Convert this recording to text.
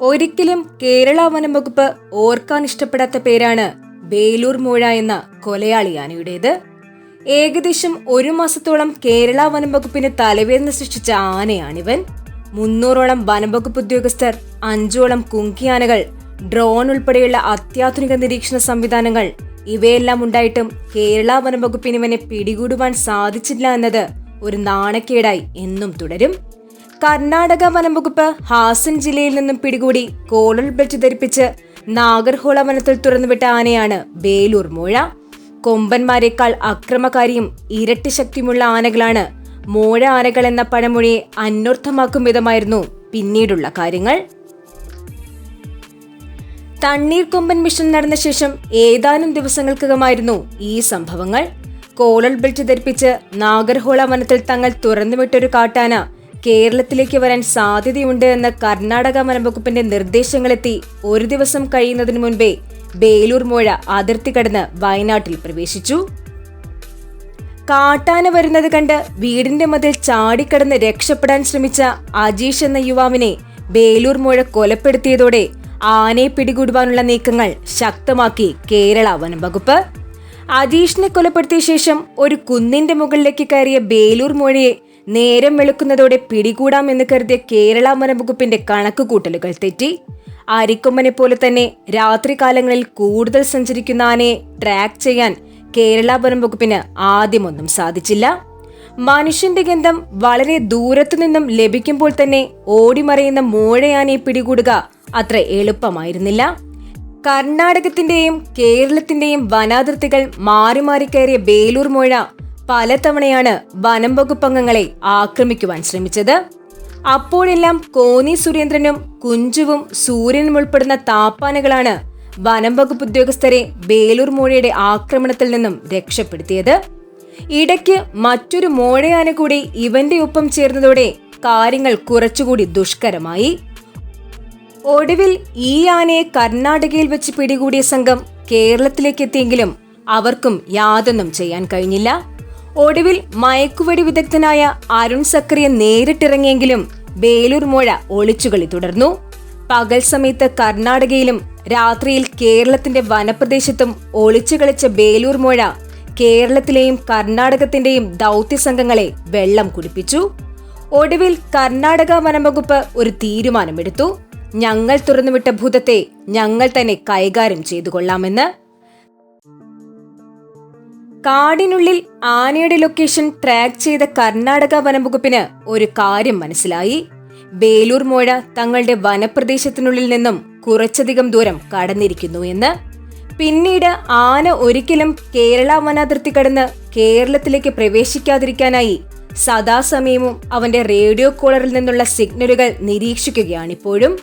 ഒരിക്കലും കേരള വനം വകുപ്പ് ഓർക്കാൻ ഇഷ്ടപ്പെടാത്ത പേരാണ് ബേലൂർ മൂഴ എന്ന കൊലയാളി ആനയുടേത് ഏകദേശം ഒരു മാസത്തോളം കേരള വനം വകുപ്പിന് തലവേദന സൃഷ്ടിച്ച ആനയാണിവൻ. മുന്നൂറോളം വനം വകുപ്പ് ഉദ്യോഗസ്ഥർ അഞ്ചോളം കുങ്കിയാനകൾ ഡ്രോൺ ഉൾപ്പെടെയുള്ള അത്യാധുനിക നിരീക്ഷണ സംവിധാനങ്ങൾ ഇവയെല്ലാം ഉണ്ടായിട്ടും കേരള വനം വകുപ്പിന് ഇവനെ പിടികൂടുവാൻ സാധിച്ചില്ല എന്നത് ഒരു നാണക്കേടായി എന്നും തുടരും. കർണാടക വനംവകുപ്പ് ഹാസൻ ജില്ലയിൽ നിന്നും പിടികൂടി കോളൽ ബെൽറ്റ് ധരിപ്പിച്ച് നാഗർഹോള വനത്തിൽ തുറന്നുവിട്ട ആനയാണ് ബേലൂർ മൂഴ. കൊമ്പന്മാരെക്കാൾ അക്രമകാരിയും ഇരട്ടി ശക്തിയുമുള്ള ആനകളാണ് മോഴ ആനകൾ എന്ന പഴമൊഴിയെ അന്വർത്ഥമാക്കും വിധമായിരുന്നു പിന്നീടുള്ള കാര്യങ്ങൾ. തണ്ണീർ തണ്ണീർക്കൊമ്പൻ മിഷൻ നടന്ന ശേഷം ഏതാനും ദിവസങ്ങൾക്കകമായിരുന്നു ഈ സംഭവങ്ങൾ. കോളൽ ബെൽറ്റ് ധരിപ്പിച്ച് നാഗർഹോള വനത്തിൽ തങ്ങൾ തുറന്നുവിട്ടൊരു കാട്ടാന കേരളത്തിലേക്ക് വരാൻ സാധ്യതയുണ്ട് എന്ന കർണാടക വനംവകുപ്പിന്റെ നിർദ്ദേശങ്ങളെത്തി ഒരു ദിവസം കഴിയുന്നതിനു മുൻപേ ബേലൂർ മുഴ അതിർത്തി കടന്ന് വയനാട്ടിൽ പ്രവേശിച്ചു. കാട്ടാന വരുന്നത് കണ്ട് വീടിന്റെ മതിൽ ചാടിക്കടന്ന് രക്ഷപ്പെടാൻ ശ്രമിച്ച അജീഷ് എന്ന യുവാവിനെ ബേലൂർ മുഴ കൊലപ്പെടുത്തിയതോടെ ആനയെ പിടികൂടുവാനുള്ള നീക്കങ്ങൾ ശക്തമാക്കി കേരള വനംവകുപ്പ്. അജീഷിനെ കൊലപ്പെടുത്തിയ ശേഷം ഒരു കുന്നിന്റെ മുകളിലേക്ക് കയറിയ ബേലൂർ മോഴയെ നേരം വെളുക്കുന്നതോടെ പിടികൂടാമെന്ന് കരുതിയ കേരള വനംവകുപ്പിന്റെ കണക്കുകൂട്ടലുകൾ തെറ്റി. അരിക്കൊമ്പനെ പോലെ തന്നെ രാത്രികാലങ്ങളിൽ കൂടുതൽ സഞ്ചരിക്കുന്ന ആനയെ ട്രാക്ക് ചെയ്യാൻ കേരള വനംവകുപ്പിന് ആദ്യമൊന്നും സാധിച്ചില്ല. മനുഷ്യന്റെ ഗന്ധം വളരെ ദൂരത്തു നിന്നും ലഭിക്കുമ്പോൾ തന്നെ ഓടിമറയുന്ന മോഴയാനയെ പിടികൂടുക അത്ര എളുപ്പമായിരുന്നില്ല. കർണാടകത്തിന്റെയും കേരളത്തിന്റെയും വനാതിർത്തികൾ മാറി മാറി കയറിയ ബേലൂർ മോഴ പലതവണയാണ് വനം വകുപ്പ് അംഗങ്ങളെ ആക്രമിക്കുവാൻ ശ്രമിച്ചത്. അപ്പോഴെല്ലാം കോന്നി സുരേന്ദ്രനും കുഞ്ചുവും സൂര്യനും ഉൾപ്പെടുന്ന താപ്പാനകളാണ് വനം വകുപ്പ് ഉദ്യോഗസ്ഥരെ ബേലൂർ മോഴയുടെ ആക്രമണത്തിൽ നിന്നും രക്ഷപ്പെടുത്തിയത്. ഇടയ്ക്ക് മറ്റൊരു മോഴയാന കൂടി ഇവന്റെ ഒപ്പം ചേർന്നതോടെ കാര്യങ്ങൾ കുറച്ചുകൂടി ദുഷ്കരമായി. ഒടുവിൽ ഈ ആനയെ കർണാടകയിൽ വെച്ച് പിടികൂടിയ സംഘം കേരളത്തിലേക്ക് എത്തിയെങ്കിലും അവർക്കും യാതൊന്നും ചെയ്യാൻ കഴിഞ്ഞില്ല. ഒടുവിൽ മയക്കുവെടി വിദഗ്ധനായ അരുൺ സക്രിയ നേരിട്ടിറങ്ങിയെങ്കിലും ബേലൂർ മുഴ ഒളിച്ചുകളി തുടർന്നു. പകൽ സമയത്ത് കർണാടകയിലും രാത്രിയിൽ കേരളത്തിന്റെ വനപ്രദേശത്തും ഒളിച്ചു കളിച്ച ബേലൂർ മോഴ കേരളത്തിലെയും കർണാടകത്തിന്റെയും ദൗത്യ സംഘങ്ങളെ വെള്ളം കുടിപ്പിച്ചു. ഒടുവിൽ കർണാടക വനംവകുപ്പ് ഒരു തീരുമാനമെടുത്തു. ഞങ്ങൾ തുറന്നുവിട്ട ഭൂതത്തെ ഞങ്ങൾ തന്നെ കൈകാര്യം ചെയ്തു കൊള്ളാമെന്ന് കാടിനുള്ളിൽ ആനയുടെ ലൊക്കേഷൻ ട്രാക്ക് ചെയ്ത കർണാടക വനംവകുപ്പിന് ഒരു കാര്യം മനസ്സിലായി. ബേലൂർ മോഴ തങ്ങളുടെ വനപ്രദേശത്തിനുള്ളിൽ നിന്നും കുറച്ചധികം ദൂരം കടന്നിരിക്കുന്നു എന്ന്. പിന്നീട് ആന ഒരിക്കലും കേരള വനാതിർത്തി കടന്ന് കേരളത്തിലേക്ക് പ്രവേശിക്കാതിരിക്കാനായി സദാസമയവും അവന്റെ റേഡിയോ കോളറിൽ നിന്നുള്ള സിഗ്നലുകൾ നിരീക്ഷിക്കുകയാണിപ്പോഴും.